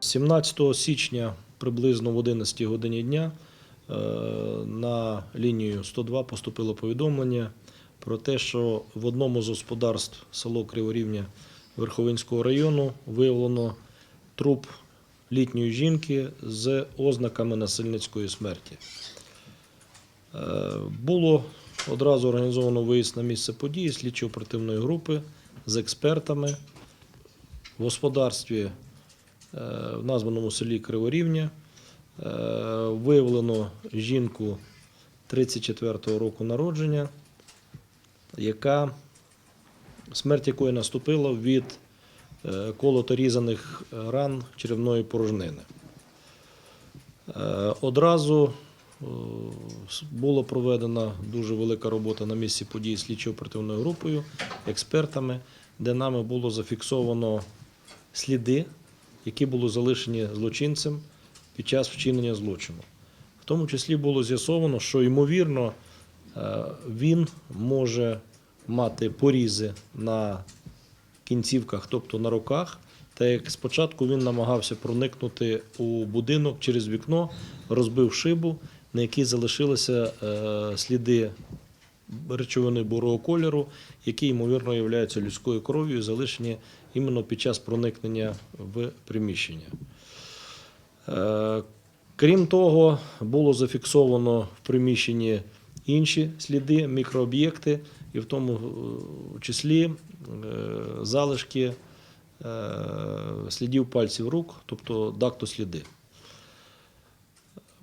17 січня приблизно в 11 годині дня е, на лінію 102 поступило повідомлення про те, що в одному з господарств село Криворівня Верховинського району виявлено труп літньої жінки з ознаками насильницької смерті. Е, Було одразу організовано виїзд на місце події слідчо-оперативної групи з експертами в господарстві в названому селі Криворівня. Е, Виявлено жінку 34-го року народження, яка смерть якої наступила від е, колото-різаних ран черевної порожнини. Е, Одразу е, була проведена дуже велика робота на місці події слідчо-оперативною групою, експертами, де нами було зафіксовано сліди, які були залишені злочинцем під час вчинення злочину. В тому числі було з'ясовано, що ймовірно е, він може мати порізи на кінцівках, тобто на руках. Та як спочатку він намагався проникнути у будинок через вікно, розбив шибу, на якій залишилися е, сліди речовини бурого кольору, які, ймовірно, являються людською кров'ю, залишені іменно під час проникнення в приміщення. Е, Крім того, було зафіксовано в приміщенні інші сліди, мікрооб'єкти, і в тому е, числі е, залишки слідів пальців рук, тобто дактосліди.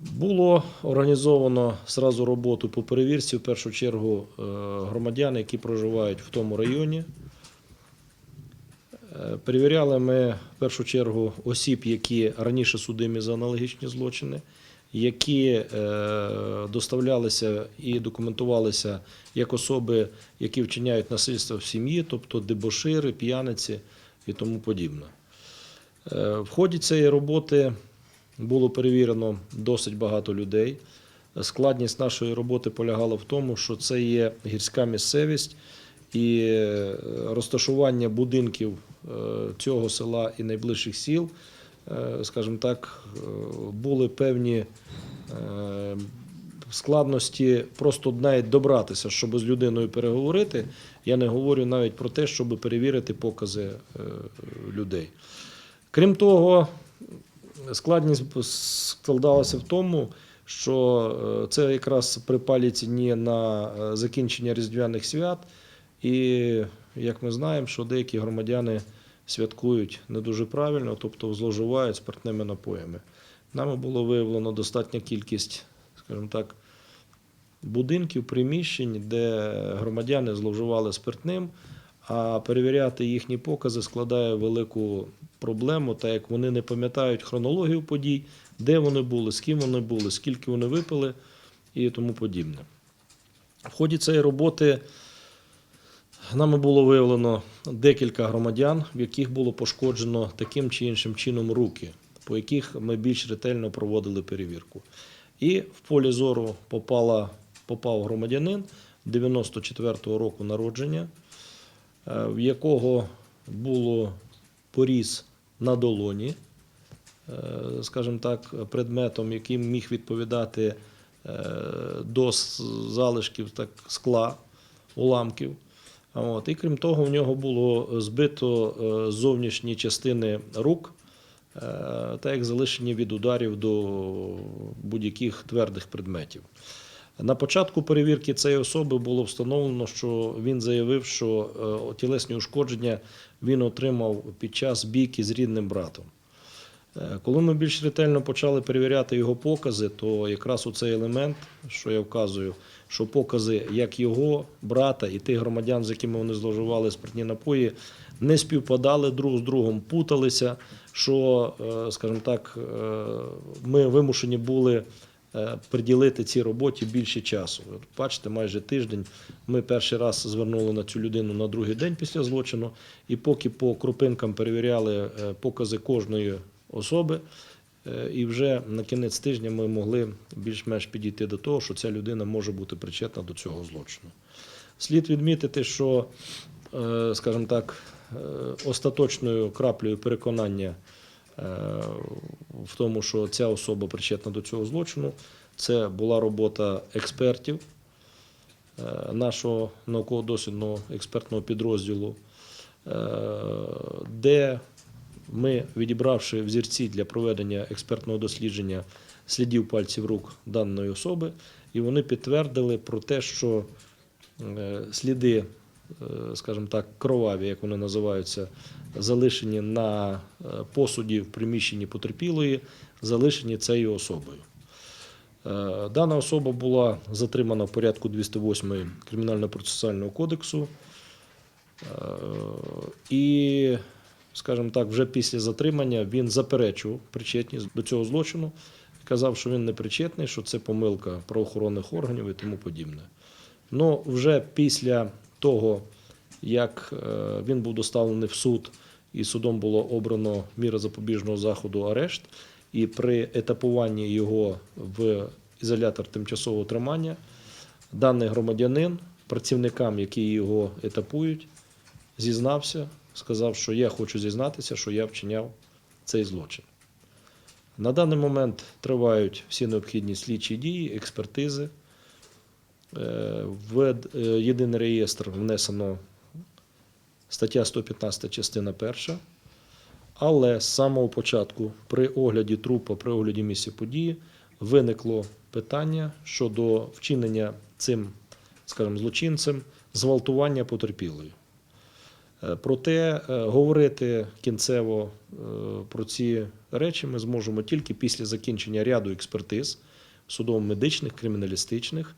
Було організовано зразу роботу по перевірці, в першу чергу е, громадян, які проживають в тому районі. Е, Перевіряли ми в першу чергу осіб, які раніше судимі за аналогічні злочини, які е, доставлялися і документувалися як особи, які вчиняють насильство в сім'ї, тобто дебошири, п'яниці і тому подібне. В ході цієї роботи було перевірено досить багато людей. Складність нашої роботи полягала в тому, що це є гірська місцевість і е, розташування будинків е, цього села і найближчих сіл, е, скажімо так, були певні складності просто навіть добратися, щоб з людиною переговорити. Я не говорю навіть про те, щоб перевірити покази людей. Крім того, складність складалася в тому, що е, це якраз припалі ціні на е, закінчення різдвяних свят, і як ми знаємо, що деякі громадяни святкують не дуже правильно, тобто зловживають спиртними напоями. Нами було виявлено достатня кількість, скажімо так, будинків, приміщень, де громадяни зловживали спиртним, а перевіряти їхні покази складає велику проблему, так як вони не пам'ятають хронологію подій, де вони були, з ким вони були, скільки вони випили і тому подібне. В ході цієї роботи нами було виявлено декілька громадян, в яких було пошкоджено таким чи іншим чином руки, по яких ми більш ретельно проводили перевірку. І в полі зору попала, попав громадянин 94-го року народження, в якого було поріз на долоні, е, скажімо так, предметом, яким міг відповідати е, до залишків так, скла, уламків. От. І крім того, в нього було збито е, зовнішні частини рук, е, так як залишені від ударів до будь-яких твердих предметів. На початку перевірки цієї особи було встановлено, що він заявив, що е, тілесні ушкодження він отримав під час бійки з рідним братом. Е, Коли ми більш ретельно почали перевіряти його покази, то якраз у цей елемент, що я вказую, що покази як його брата і тих громадян, з якими вони зловживали спиртні напої, не співпадали друг з другом, путалися, що, е, скажімо так, ми вимушені були приділити цій роботі більше часу. Бачите, майже тиждень ми перший раз звернули на цю людину на другий день після злочину, і поки по крупинкам перевіряли е, покази кожної особи, е, і вже на кінець тижня ми могли більш-менш підійти до того, що ця людина може бути причетна до цього злочину. Слід відмітити, що, е, скажімо так, е, остаточною краплею переконання е, в тому, що ця особа причетна до цього злочину. Це була робота експертів е, нашого науково-дослідного експертного підрозділу, е, де ми, відібравши взірці для проведення експертного дослідження слідів пальців рук даної особи, і вони підтвердили про те, що е, сліди, е, скажімо так, кроваві, як вони називаються, залишені на е, посуді в приміщенні потерпілої, залишені цією особою. Е, Дана особа була затримана в порядку 208 Кримінально-процесуального кодексу. Е, І, скажімо так, вже після затримання він заперечував причетність до цього злочину, казав, що він не причетний, що це помилка правоохоронних органів і тому подібне. Ну, вже після того, як е, він був доставлений в суд, і судом було обрано міра запобіжного заходу арешт, і при етапуванні його в ізолятор тимчасового тримання, даний громадянин, працівникам, які його етапують, зізнався, сказав, що я хочу зізнатися, що я вчиняв цей злочин. На даний момент тривають всі необхідні слідчі дії, експертизи. Е, В е, єдиний реєстр внесено стаття 115 частина 1. Але з самого початку, при огляді трупа, при огляді місця події, виникло питання щодо вчинення цим, скажімо, злочинцем зґвалтування потерпілої. Е, Проте говорити кінцево про ці речі ми зможемо тільки після закінчення ряду експертиз судово-медичних, криміналістичних.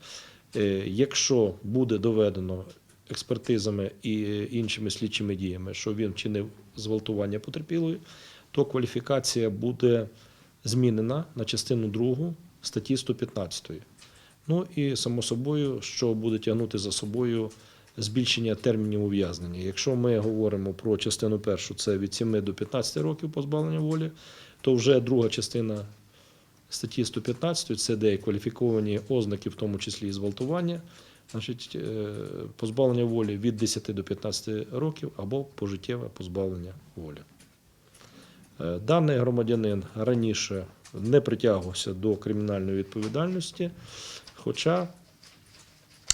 Е, Якщо буде доведено експертизами і іншими слідчими діями, що він вчинив зґвалтування потерпілої, то кваліфікація буде змінена на частину 2 статті 115. Ну і само собою, що буде тягнути за собою збільшення термінів ув'язнення. Якщо ми говоримо про частину першу, це від 7 до 15 років позбавлення волі, то вже друга частина статті 115 це де кваліфіковані ознаки, в тому числі і зґвалтування, значить, е, позбавлення волі від 10 до 15 років або пожиттєве позбавлення волі. Е, Даний громадянин раніше не притягувався до кримінальної відповідальності, хоча,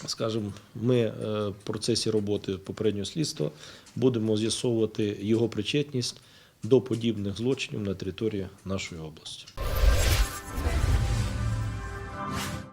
скажімо, ми е, в процесі роботи попереднього слідства будемо з'ясовувати його причетність до подібних злочинів на території нашої області.